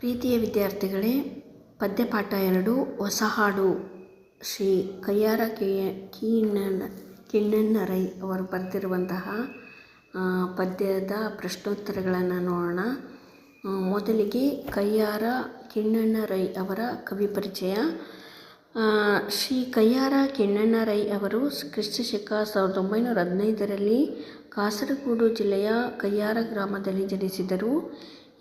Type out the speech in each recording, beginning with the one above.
ಪ್ರೀತಿಯ ವಿದ್ಯಾರ್ಥಿಗಳೇ, ಪದ್ಯಪಾಠ ಎರಡು ಹೊಸ ಹಾಡು ಶ್ರೀ ಕಯ್ಯಾರ ಕಿಯ ಕಿಣ್ಣನ ಕಿಣ್ಣಣ್ಣರೈ ಅವರು ಬರೆದಿರುವಂತಹ ಪದ್ಯದ ಪ್ರಶ್ನೋತ್ತರಗಳನ್ನು ನೋಡೋಣ. ಮೊದಲಿಗೆ ಕಯ್ಯಾರ ಕಿಣ್ಣಣ್ಣರೈ ಅವರ ಕವಿ ಪರಿಚಯ. ಶ್ರೀ ಕಯ್ಯಾರ ಕಿಣ್ಣಣ್ಣರೈ ಅವರು ಕ್ರಿಸ್ತ ಶಕ ಸಾವಿರದ ಒಂಬೈನೂರ ಹದಿನೈದರಲ್ಲಿ ಕಾಸರಗೋಡು ಜಿಲ್ಲೆಯ ಕಯ್ಯಾರ ಗ್ರಾಮದಲ್ಲಿ ಜನಿಸಿದರು.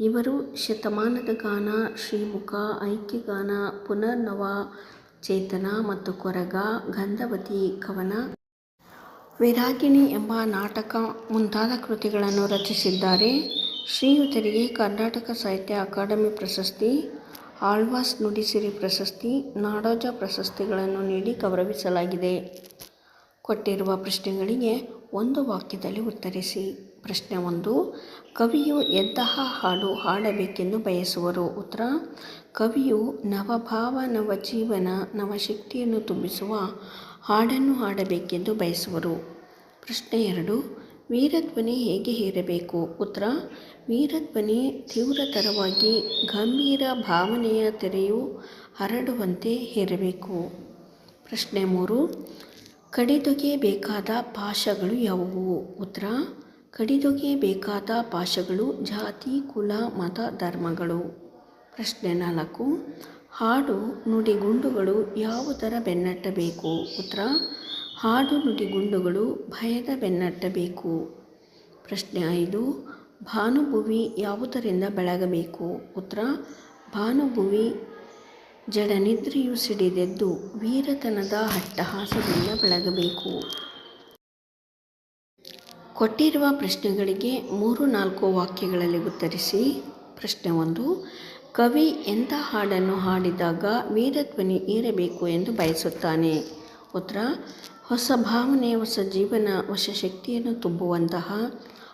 ಇವರು ಶತಮಾನದ ಗಾನ, ಶ್ರೀಮುಖ, ಐಕ್ಯಗಾನ, ಪುನರ್ನವ, ಚೇತನ ಮತ್ತು ಕೊರಗ, ಗಂಧವತಿ, ಕವನ. ವಿರಾಗಿಣಿ ಎಂಬ ನಾಟಕ ಮುಂತಾದ ಕೃತಿಗಳನ್ನು ರಚಿಸಿದ್ದಾರೆ. ಶ್ರೀಯುತರಿಗೆ ಕರ್ನಾಟಕ ಸಾಹಿತ್ಯ ಅಕಾಡೆಮಿ ಪ್ರಶಸ್ತಿ, ಆಳ್ವಾಸ್ ನುಡಿಸಿರಿ ಪ್ರಶಸ್ತಿ, ನಾಡೋಜ ಪ್ರಶಸ್ತಿಗಳನ್ನು ನೀಡಿ ಗೌರವಿಸಲಾಗಿದೆ. ಕೊಟ್ಟಿರುವ ಪ್ರಶ್ನೆಗಳಿಗೆ ಒಂದು ವಾಕ್ಯದಲ್ಲಿ ಉತ್ತರಿಸಿ. ಪ್ರಶ್ನೆ ಒಂದು ಕವಿಯು ಎಂತಹ ಹಾಡು ಹಾಡಬೇಕೆಂದು ಬಯಸುವರು? ಉತ್ತರ, ಕವಿಯು ನವಭಾವ ನವ ನವಶಕ್ತಿಯನ್ನು ತುಂಬಿಸುವ ಹಾಡನ್ನು ಹಾಡಬೇಕೆಂದು ಬಯಸುವರು. ಪ್ರಶ್ನೆ ಎರಡು, ವೀರಧ್ವನಿ ಹೇಗೆ ಹೇರಬೇಕು? ಉತ್ತರ, ವೀರಧ್ವನಿ ತೀವ್ರತರವಾಗಿ ಗಂಭೀರ ಭಾವನೆಯ ತೆರೆಯು ಹರಡುವಂತೆ ಹೇರಬೇಕು. ಪ್ರಶ್ನೆ ಮೂರು ಕಡಿದೊಗೆಯಬೇಕಾದ ಪಾಶಗಳು ಯಾವುವು? ಉತ್ತರ ಕಡಿದೊಗೆಯಬೇಕಾದ ಪಾಶಗಳು ಜಾತಿ, ಕುಲ, ಮತ, ಧರ್ಮಗಳು. ಪ್ರಶ್ನೆ ನಾಲ್ಕು. ಹಾಡು ನುಡಿಗುಂಡುಗಳು ಯಾವುದರ ಬೆನ್ನಟ್ಟಬೇಕು? ಉತ್ತರ, ಹಾಡು ನುಡಿಗುಂಡುಗಳು ಭಯದ ಬೆನ್ನಟ್ಟಬೇಕು. ಪ್ರಶ್ನೆ ಐದು. ಭಾನುಭುವಿ ಯಾವುದರಿಂದ ಬೆಳಗಬೇಕು? ಉತ್ತರ, ಭಾನುಭುವಿ ಜಡನಿದ್ರೆಯು ಸಿಡಿದೆದ್ದು ವೀರತನದ ಅಟ್ಟಹಾಸದಿಂದ ಬೆಳಗಬೇಕು. ಕೊಟ್ಟಿರುವ ಪ್ರಶ್ನೆಗಳಿಗೆ ಮೂರು ನಾಲ್ಕು ವಾಕ್ಯಗಳಲ್ಲಿ ಉತ್ತರಿಸಿ. ಪ್ರಶ್ನೆ ಒಂದು, ಕವಿ ಎಂಥ ಹಾಡನ್ನು ಹಾಡಿದಾಗ ವೀರಧ್ವನಿ ಏರಬೇಕು ಎಂದು ಬಯಸುತ್ತಾನೆ? ಉತ್ತರ, ಹೊಸ ಭಾವನೆ, ಹೊಸ ಜೀವನ, ಹೊಸ ಶಕ್ತಿಯನ್ನು ತುಂಬುವಂತಹ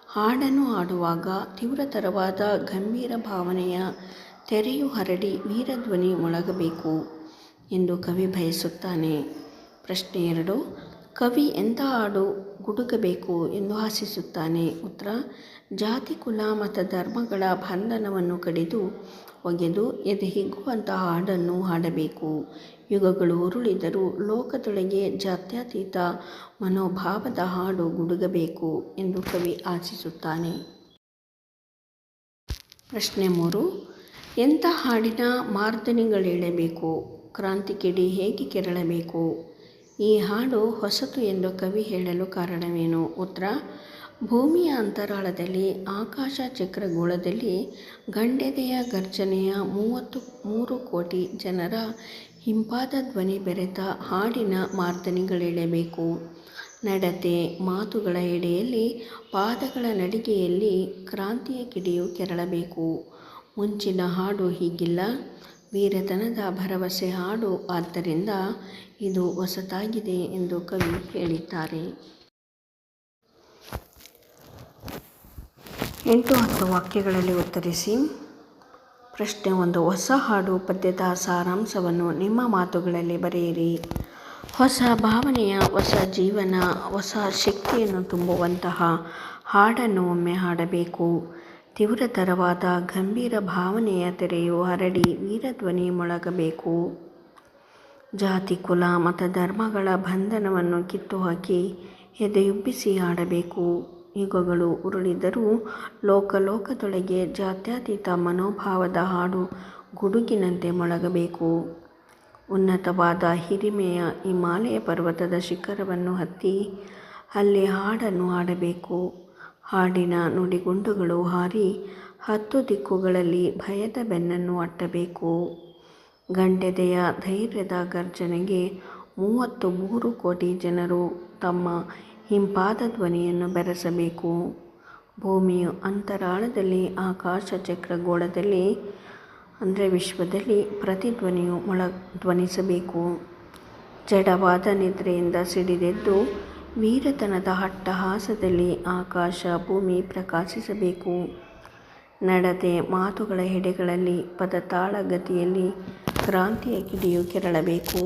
ಹಾಡನ್ನು ಹಾಡುವಾಗ ತೀವ್ರತರವಾದ ಗಂಭೀರ ಭಾವನೆಯ ತೆರೆಯು ಹರಡಿ ವೀರಧ್ವನಿ ಮೊಳಗಬೇಕು ಎಂದು ಕವಿ ಬಯಸುತ್ತಾನೆ. ಪ್ರಶ್ನೆ ಎರಡು, ಕವಿ ಎಂಥ ಹಾಡು ಗುಡುಗಬೇಕು ಎಂದು ಆಶಿಸುತ್ತಾನೆ. ಉತ್ತರ ಜಾತಿ, ಕುಲ ಮತ ಧರ್ಮಗಳ ಬಂಧನವನ್ನು ಕಡಿದು ಒಗೆದು ಎದೆ ಹಿಗ್ಗುವಂತಹ ಹಾಡನ್ನು ಹಾಡಬೇಕು. ಯುಗಗಳು ಉರುಳಿದರೂ ಲೋಕದೊಳಗೆ ಜಾತ್ಯತೀತ ಮನೋಭಾವದ ಹಾಡು ಗುಡುಗಬೇಕು ಎಂದು ಕವಿ ಆಶಿಸುತ್ತಾನೆ. ಪ್ರಶ್ನೆ ಮೂರು, ಎಂಥ ಹಾಡಿನ ಮಾರ್ದನಿಗಳೇಳಬೇಕು? ಕ್ರಾಂತಿ ಕಿಡಿ ಹೇಗೆ ಕೆರಳಬೇಕು? ಈ ಹಾಡು ಹೊಸತು ಎಂದು ಕವಿ ಹೇಳಲು ಕಾರಣವೇನು? ಉತ್ತರ, ಭೂಮಿಯ ಅಂತರಾಳದಲ್ಲಿ, ಆಕಾಶ ಚಕ್ರಗೋಳದಲ್ಲಿ, ಗಂಡೆದೆಯ ಗರ್ಜನೆಯ ಮೂವತ್ತು, ಮೂರು ಕೋಟಿ ಜನರ ಹಿಂಪಾದ ಧ್ವನಿ ಬೆರೆತ ಹಾಡಿನ ಮಾರ್ದನಿಗಳೇಳಬೇಕು. ನಡತೆ, ಮಾತುಗಳ ಎಡೆಯಲ್ಲಿ, ಪಾದಗಳ ನಡಿಗೆಯಲ್ಲಿ ಕ್ರಾಂತಿಯ ಕಿಡಿಯು ಕೆರಳಬೇಕು. ಮುಂಚಿನ ಹಾಡು ಹೀಗಿಲ್ಲ. ವೀರತನದ ಭರವಸೆ ಹಾಡು. ಆದ್ದರಿಂದ ಇದು ಹೊಸತಾಗಿದೆ ಎಂದು ಕವಿ ಹೇಳಿದ್ದಾರೆ. ಎಂಟು ಹತ್ತು ವಾಕ್ಯಗಳಲ್ಲಿ ಉತ್ತರಿಸಿ. ಪ್ರಶ್ನೆ ಒಂದು, ಹೊಸ ಹಾಡು ಪದ್ಯದ ಸಾರಾಂಶವನ್ನು ನಿಮ್ಮ ಮಾತುಗಳಲ್ಲಿ ಬರೆಯಿರಿ. ಹೊಸ ಭಾವನೆಯ, ಹೊಸ ಜೀವನ, ಹೊಸ ಶಕ್ತಿಯನ್ನು ತುಂಬುವಂತಹ ಹಾಡನ್ನು ಒಮ್ಮೆ ಹಾಡಬೇಕು. ತೀವ್ರತರವಾದ ಗಂಭೀರ ಭಾವನೆಯ ತೆರೆಯು ಹರಡಿ ವೀರಧ್ವನಿ ಮೊಳಗಬೇಕು. ಜಾತಿ, ಕುಲ, ಮತ, ಧರ್ಮಗಳ ಬಂಧನವನ್ನು ಕಿತ್ತುಹಾಕಿ ಎದೆಯುಬ್ಬಿಸಿ ಹಾಡಬೇಕು. ಯುಗಗಳು ಉರುಳಿದರೂ ಲೋಕಲೋಕದೊಳಗೆ ಜಾತ್ಯತೀತ ಮನೋಭಾವದ ಹಾಡು ಗುಡುಗಿನಂತೆ ಮೊಳಗಬೇಕು. ಉನ್ನತವಾದ ಹಿರಿಮೆಯ ಹಿಮಾಲಯ ಪರ್ವತದ ಶಿಖರವನ್ನು ಹತ್ತಿ ಅಲ್ಲಿ ಹಾಡನ್ನು ಹಾಡಬೇಕು. ಹಾಡಿನ ನುಡಿಗುಂಡುಗಳು ಹಾರಿ ಹತ್ತು ದಿಕ್ಕುಗಳಲ್ಲಿ ಭಯದ ಬೆನ್ನನ್ನು ಅಟ್ಟಬೇಕು. ಗಂಡೆದೆಯ ಧೈರ್ಯದ ಗರ್ಜನೆಗೆ ಮೂವತ್ತು ಮೂರು ಕೋಟಿ ಜನರು ತಮ್ಮ ಹಿಂಪಾದ ಧ್ವನಿಯನ್ನು ಬೆರೆಸಬೇಕು. ಭೂಮಿಯು ಅಂತರಾಳದಲ್ಲಿ, ಆಕಾಶ ಚಕ್ರಗೋಳದಲ್ಲಿ, ಅಂದರೆ ವಿಶ್ವದಲ್ಲಿ ಪ್ರತಿಧ್ವನಿಯು ಮೊಳ, ಧ್ವನಿಸಬೇಕು. ಜಡವಾದ ನಿದ್ರೆಯಿಂದ ಸಿಡಿದೆದ್ದು ವೀರತನದ ಅಟ್ಟಹಾಸದಲ್ಲಿ ಆಕಾಶ ಭೂಮಿ ಪ್ರಕಾಶಿಸಬೇಕು. ನಡತೆ ಮಾತುಗಳ ಹೆಡೆಗಳಲ್ಲಿ ಪದತಾಳ ಗತಿಯಲ್ಲಿ ಕ್ರಾಂತಿಯ ಕಿಡಿಯು ಕೆರಳಬೇಕು.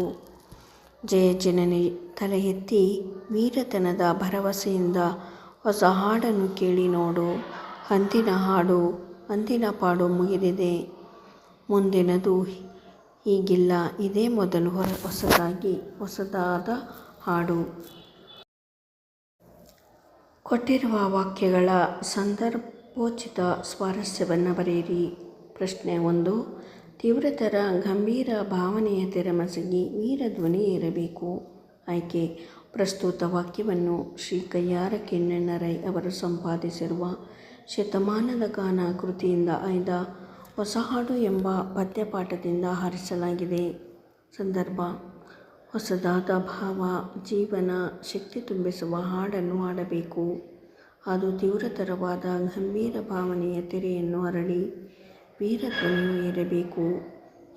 ಜಯ ಜನನಿ ತಲೆ ಎತ್ತಿ ವೀರತನದ ಭರವಸೆಯಿಂದ ಹೊಸ ಹಾಡನ್ನು ಕೇಳಿ ನೋಡು. ಅಂದಿನ ಹಾಡು, ಅಂದಿನ ಪಾಡು ಮುಗಿದಿದೆ. ಮುಂದಿನದು ಹೀಗಿಲ್ಲ, ಇದೇ ಮೊದಲು ಹೊಸದಾಗಿ, ಹೊಸದಾದ ಹಾಡು. ಕೊಟ್ಟಿರುವ ವಾಕ್ಯಗಳ ಸಂದರ್ಭೋಚಿತ ಸ್ವಾರಸ್ಯವನ್ನು ಬರೆಯಿರಿ. ಪ್ರಶ್ನೆ ಒಂದು, ತೀವ್ರತರ ಗಂಭೀರ ಭಾವನೆಯ ತೆರೆಮಸಗಿ ವೀರಧ್ವನಿ ಇರಬೇಕು ಆಯ್ಕೆ, ಪ್ರಸ್ತುತ ವಾಕ್ಯವನ್ನು ಶ್ರೀ ಕಯ್ಯಾರ ಕೆನ್ನಣ್ಣರೈ ಅವರು ಸಂಪಾದಿಸಿರುವ ಶತಮಾನದ ಗಾನ ಕೃತಿಯಿಂದ ಆಯ್ದ ಹೊಸ ಹಾಡು ಎಂಬ ಪದ್ಯಪಾಠದಿಂದ ಹಾರಿಸಲಾಗಿದೆ. ಸಂದರ್ಭ ಹೊಸದಾದ ಭಾವ, ಜೀವನ, ಶಕ್ತಿ ತುಂಬಿಸುವ ಹಾಡನ್ನು ಹಾಡಬೇಕು. ಅದು ತೀವ್ರತರವಾದ ಗಂಭೀರ ಭಾವನೆಯ ತೆರೆಯನ್ನು ಅರಳಿ ವೀರಧ್ವನಿಯು ಏರಬೇಕು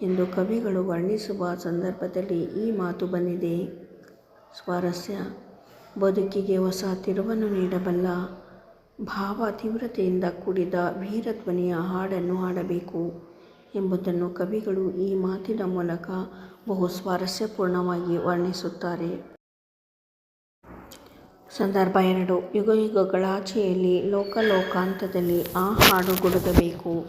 ಎಂದು ಕವಿಗಳು ವರ್ಣಿಸುವ ಸಂದರ್ಭದಲ್ಲಿ ಈ ಮಾತು ಬಂದಿದೆ. ಸ್ವಾರಸ್ಯ. ಬದುಕಿಗೆ ಹೊಸ ತಿರುವನ್ನು ನೀಡಬಲ್ಲ, ಭಾವ ತೀವ್ರತೆಯಿಂದ ಕೂಡಿದ ವೀರಧ್ವನಿಯ ಹಾಡನ್ನು ಹಾಡಬೇಕು ಎಂಬುದನ್ನು ಕವಿಗಳು ಈ ಮಾತಿನ ಮೂಲಕ ಬಹು ಸ್ವಾರಸ್ಯಪೂರ್ಣವಾಗಿ ವರ್ಣಿಸುತ್ತಾರೆ. ಸಂದರ್ಭ ಎರಡು. ಯುಗಯುಗಗಳಾಚೆಯಲ್ಲಿ ಲೋಕಲೋಕಾಂತದಲ್ಲಿ ಆ ಹಾಡು ಗುಡುಗಬೇಕು.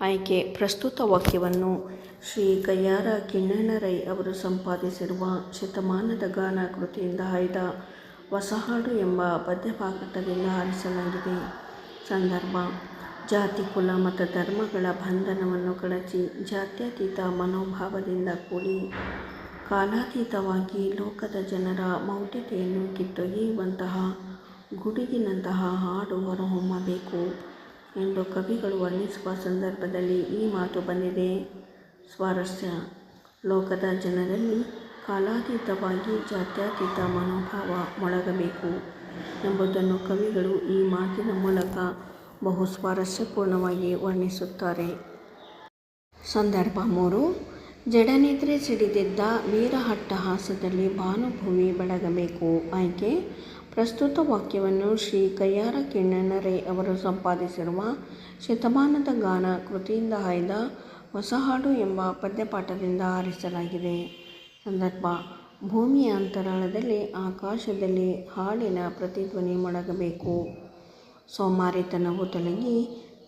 ಆಯ್ಕೆ. ಪ್ರಸ್ತುತ ವಾಕ್ಯವನ್ನು ಶ್ರೀ ಕಯ್ಯಾರ ಕಿಞ್ಞಣ್ಣ ಅವರು ಸಂಪಾದಿಸಿರುವ ಶತಮಾನದ ಗಾನ ಕೃತಿಯಿಂದ ಆಯ್ದ ಹೊಸಹಾಡು ಎಂಬ ಪದ್ಯಪಾಕಟದಿಂದ ಆರಿಸಲಾಗಿದೆ ಸಂದರ್ಭ ಜಾತಿ, ಕುಲ ಮತ ಧರ್ಮಗಳ ಬಂಧನವನ್ನು ಕಳಚಿ ಜಾತ್ಯತೀತ ಮನೋಭಾವದಿಂದ ಕೂಡಿ ಕಾಲಾತೀತವಾಗಿ ಲೋಕದ ಜನರ ಮೌಢ್ಯತೆಯನ್ನು ಕಿತ್ತೊಗೆಯುವಂತಹ ಗುಡುಗಿನಂತಹ ಹಾಡು ಹೊರಹೊಮ್ಮಬೇಕು ಎಂದು ಕವಿಗಳು ವರ್ಣಿಸುವ ಸಂದರ್ಭದಲ್ಲಿ ಈ ಮಾತು ಬಂದಿದೆ. ಸ್ವಾರಸ್ಯ. ಲೋಕದ ಜನರಲ್ಲಿ ಕಾಲಾತೀತವಾಗಿ ಜಾತ್ಯತೀತ ಮನೋಭಾವ ಮೊಳಗಬೇಕು ಎಂಬುದನ್ನು ಕವಿಗಳು ಈ ಮಾತಿನ ಮೂಲಕ ಬಹು ಸ್ವಾರಸ್ಯಪೂರ್ಣವಾಗಿ ವರ್ಣಿಸುತ್ತಾರೆ. ಸಂದರ್ಭ ಮೂರು. ಜಡನಿದ್ರೆ ಸಿಡಿದಿದ್ದ ವೀರಹಟ್ಟಹಾಸದಲ್ಲಿ ಭಾನುಭೂಮಿ ಬೆಳಗಬೇಕು. ಆಯ್ಕೆ. ಪ್ರಸ್ತುತ ವಾಕ್ಯವನ್ನು ಶ್ರೀ ಕಯ್ಯಾರ ಕಿಣ್ಣನರೇ ಅವರು ಸಂಪಾದಿಸಿರುವ ಶತಮಾನದ ಗಾನ ಕೃತಿಯಿಂದ ಆಯ್ದ ಹೊಸ ಹಾಡು ಎಂಬ ಪದ್ಯಪಾಠದಿಂದ ಆರಿಸಲಾಗಿದೆ. ಸಂದರ್ಭ. ಭೂಮಿಯ ಅಂತರಾಳದಲ್ಲಿ ಆಕಾಶದಲ್ಲಿ ಹಾಡಿನ ಪ್ರತಿಧ್ವನಿ ಮೊಳಗಬೇಕು. ಸೋಮಾರಿತನವು ತೊಲಗಿ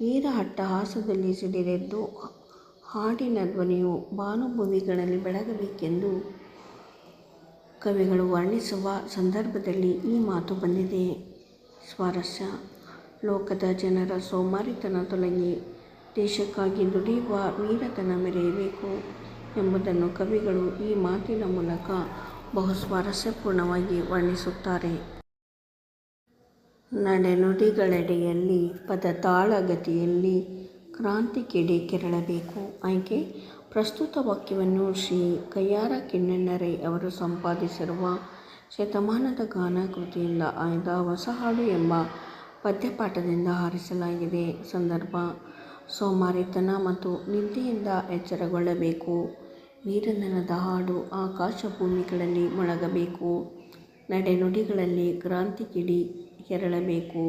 ವೀರಹಟ್ಟಹಾಸದಲ್ಲಿ ಸಿಡಿದೆದ್ದು ಹಾಡಿನ ಧ್ವನಿಯು ಭಾನುಭೂಮಿಗಳಲ್ಲಿ ಬೆಳಗಬೇಕೆಂದು ಕವಿಗಳು ವರ್ಣಿಸುವ ಸಂದರ್ಭದಲ್ಲಿ ಈ ಮಾತು ಬಂದಿದೆ. ಸ್ವಾರಸ್ಯ. ಲೋಕದ ಜನರ ಸೋಮಾರಿತನ ತೊಲಗಿ ದೇಶಕ್ಕಾಗಿ ದುಡಿಯುವ ವೀರತನ ಮೆರೆಯಬೇಕು ಎಂಬುದನ್ನು ಕವಿಗಳು ಈ ಮಾತಿನ ಮೂಲಕ ಬಹು ಸ್ವಾರಸ್ಯಪೂರ್ಣವಾಗಿ ವರ್ಣಿಸುತ್ತಾರೆ. ನಡೆನುಡಿಗಳಡಿಯಲ್ಲಿ ಪದ ತಾಳಗತಿಯಲ್ಲಿ ಕ್ರಾಂತಿ ಕಿಡಿ ಕೆರಳಬೇಕು. ಆಯ್ಕೆ? ಪ್ರಸ್ತುತ ವಾಕ್ಯವನ್ನು ಶ್ರೀ ಕಯ್ಯಾರ ಕಿಣ್ಣಣ್ಣರೈ ಅವರು ಸಂಪಾದಿಸಿರುವ ಶತಮಾನದ ಗಾನ ಕೃತಿಯಿಂದ ಆಯ್ದ ಹೊಸ ಹಾಡು ಎಂಬ ಪದ್ಯಪಾಠದಿಂದ ಹಾರಿಸಲಾಗಿದೆ. ಸಂದರ್ಭ, ಸೋಮಾರಿತನ ಮತ್ತು ನಿದ್ದೆಯಿಂದ ಎಚ್ಚರಗೊಳ್ಳಬೇಕು. ವೀರನನದ ಹಾಡು ಆಕಾಶ ಭೂಮಿಗಳಲ್ಲಿ ಮೊಳಗಬೇಕು. ನಡೆನುಡಿಗಳಲ್ಲಿ ಕ್ರಾಂತಿ ಕಿಡಿ ಕೆರಳಬೇಕು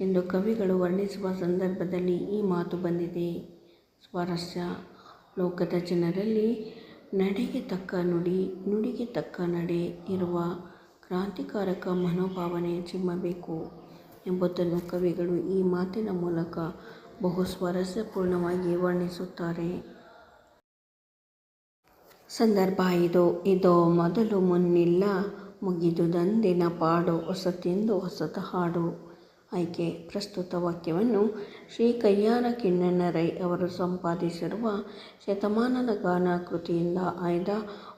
ಎಂದು ಕವಿಗಳು ವರ್ಣಿಸುವ ಸಂದರ್ಭದಲ್ಲಿ ಈ ಮಾತು ಬಂದಿದೆ. ಸ್ವಾರಸ್ಯ. ಲೋಕದ ಜನರಲ್ಲಿ ನಡೆಗೆ ತಕ್ಕ ನುಡಿ, ನುಡಿಗೆ ತಕ್ಕ ನಡೆ ಇರುವ ಕ್ರಾಂತಿಕಾರಕ ಮನೋಭಾವನೆ ಚಿಮ್ಮಬೇಕು ಎಂಬುದನ್ನು ಕವಿಗಳು ಈ ಮಾತಿನ ಮೂಲಕ ಬಹು ಸ್ವಾರಸ್ಯಪೂರ್ಣವಾಗಿ ವರ್ಣಿಸುತ್ತಾರೆ. ಸಂದರ್ಭ ಇದು. ಇದೋ ಮೊದಲು ಮುನ್ನಿಲ್ಲ. ಮುಗಿದುದಂದಿನ ಪಾಡು ಹೊಸತೆಂದು ಹೊಸತ ಹಾಡು. ಆಯ್ಕೆ, ಪ್ರಸ್ತುತ ವಾಕ್ಯವನ್ನು ಶ್ರೀ ಕಯ್ಯಾರ ಕಿಣ್ಣಣ್ಣ ರೈ ಅವರು ಸಂಪಾದಿಸಿರುವ ಶತಮಾನದ ಗಾನ ಕೃತಿಯಿಂದ ಆಯ್ದ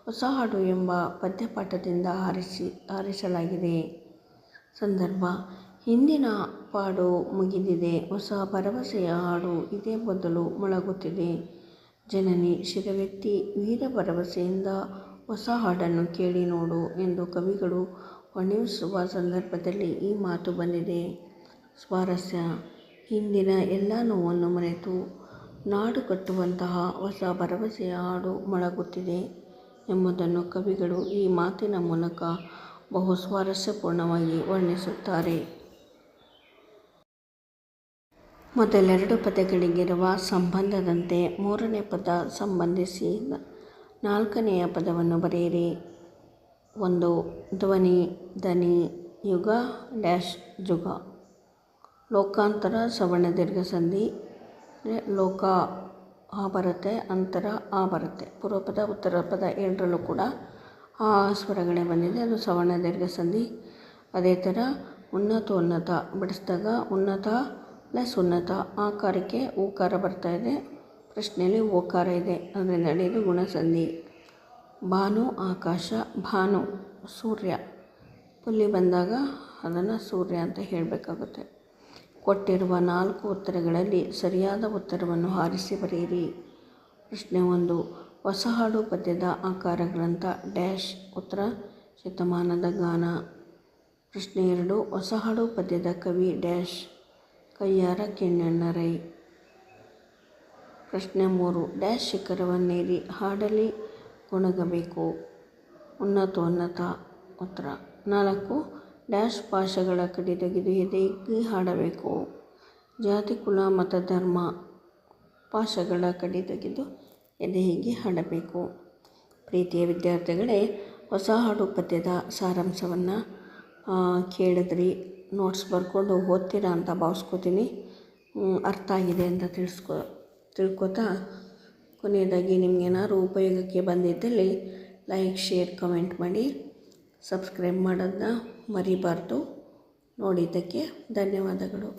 ಹೊಸ ಹಾಡು ಎಂಬ ಪದ್ಯಪಾಠದಿಂದ ಆರಿಸಿ, ಆರಿಸಲಾಗಿದೆ. ಸಂದರ್ಭ, ಹಿಂದಿನ ಪಾಡು ಮುಗಿದಿದೆ, ಹೊಸ ಭರವಸೆಯ ಹಾಡು ಇದೇ ಬದಲು ಮೊಳಗುತ್ತಿದೆ. ಜನನಿ, ಶಿರವೆತ್ತಿ ವೀರ ಭರವಸೆಯಿಂದ ಹೊಸ ಹಾಡನ್ನು ಕೇಳಿ ನೋಡು ಎಂದು ಕವಿಗಳು ವರ್ಣಿಸುವ ಸಂದರ್ಭದಲ್ಲಿ ಈ ಮಾತು ಬಂದಿದೆ. ಸ್ವಾರಸ್ಯ. ಹಿಂದಿನ ಎಲ್ಲ ನೋವನ್ನು ಮರೆತು ನಾಡು ಕಟ್ಟುವಂತಹ ಹೊಸ ಭರವಸೆಯ ಹಾಡು ಮೊಳಗುತ್ತಿದೆ ಎಂಬುದನ್ನು ಕವಿಗಳು ಈ ಮಾತಿನ ಮೂಲಕ ಬಹು ಸ್ವಾರಸ್ಯಪೂರ್ಣವಾಗಿ ವರ್ಣಿಸುತ್ತಾರೆ. ಮೊದಲೆರಡು ಪದಗಳಿಗಿರುವ ಸಂಬಂಧದಂತೆ ಮೂರನೇ ಪದ ಸಂಬಂಧಿಸಿ ನಾಲ್ಕನೆಯ ಪದವನ್ನು ಬರೆಯಿರಿ. ಒಂದು, ಧ್ವನಿ ದನಿ ಯುಗ, ಡ್ಯಾಶ್, ಜುಗ. ಲೋಕಾಂತರ ಸವರ್ಣ ದೀರ್ಘ ಸಂಧಿ ಲೋಕ, ಆ ಬರುತ್ತೆ, ಅಂತರ, ಆ ಬರುತ್ತೆ. ಪೂರ್ವಪದ ಉತ್ತರ ಪದ ಎರಡರಲ್ಲೂ ಕೂಡ ಆ ಸ್ವರಗಳೇ ಬಂದಿದೆ. ಅದು ಸವರ್ಣ ದೀರ್ಘ ಸಂಧಿ ಅದೇ ಥರ ಉನ್ನತ ಬಿಡಿಸಿದಾಗ ಉನ್ನತ ಪ್ಲಸ್ ಉನ್ನತ. ಆಕಾರಕ್ಕೆ ಊಕಾರ ಇದೆ. ಪ್ರಶ್ನೆಯಲ್ಲಿ ಓಕಾರ ಇದೆ. ಅಂದರೆ ನಡೆಯೋದು ಗುಣಸಂಧಿ. ಭಾನು, ಆಕಾಶ, ಭಾನು, ಸೂರ್ಯ. ಪುಲ್ಲಿ ಬಂದಾಗ ಅದನ್ನು ಸೂರ್ಯ ಅಂತ ಹೇಳಬೇಕಾಗುತ್ತೆ. ಕೊಟ್ಟಿರುವ ನಾಲ್ಕು ಉತ್ತರಗಳಲ್ಲಿ ಸರಿಯಾದ ಉತ್ತರವನ್ನು ಹಾರಿಸಿ ಬರೆಯಿರಿ. ಪ್ರಶ್ನೆ ಒಂದು ಹೊಸ ಹಾಡು ಪದ್ಯದ ಆಕಾರ ಗ್ರಂಥ ಡ್ಯಾಶ್ ಉತ್ತರ ಶತಮಾನದ ಗಾನ. ಪ್ರಶ್ನೆ ಎರಡು ಹೊಸ ಹಾಡು ಪದ್ಯದ ಕವಿ ಡ್ಯಾಶ್. ಕೈಯಾರ ಕಿಣ್ಣಣ್ಣ ರೈ ಪ್ರಶ್ನೆ ಮೂರು. ಡ್ಯಾಶ್ ಶಿಖರವನ್ನೇರಿ ಹಾಡಲಿ ಉನ್ನತ ಉನ್ನತೋನ್ನತ ಉತ್ತರ. ನಾಲ್ಕು. ಡ್ಯಾಶ್ ಭಾಷೆಗಳ ತೆಗೆದು ಎದೆಗಿ ಹಾಡಬೇಕು. ಜಾತಿ, ಕುಲ, ಮತ, ಧರ್ಮ ಭಾಷೆಗಳ ತೆಗೆದು ಎದೆಹಿಗಿ ಹಾಡಬೇಕು. ಪ್ರೀತಿಯ ವಿದ್ಯಾರ್ಥಿಗಳೇ, ಹೊಸ ಹಾಡು ಪದ್ಯದ ಸಾರಾಂಶವನ್ನು ಕೇಳಿದ್ರಿ. ನೋಟ್ಸ್ ಬರ್ಕೊಂಡು ಓದ್ತೀರಾ ಅಂತ ಭಾವಿಸ್ಕೋತೀನಿ. ಅರ್ಥ ಆಗಿದೆ ಅಂತ ತಿಳಿಸ್ಕೊ ತಿಳ್ಕೊತಾ ಕೊನೆಯದಾಗಿ ನಿಮಗೇನಾದ್ರು ಉಪಯೋಗಕ್ಕೆ ಬಂದಿದ್ದಲ್ಲಿ ಲೈಕ್ ಶೇರ್ ಕಮೆಂಟ್ ಮಾಡಿ. ಸಬ್ಸ್ಕ್ರೈಬ್ ಮಾಡೋದನ್ನ ಮರಿಬಾರ್ದು. ನೋಡಿದ್ದಕ್ಕೆ ಧನ್ಯವಾದಗಳು.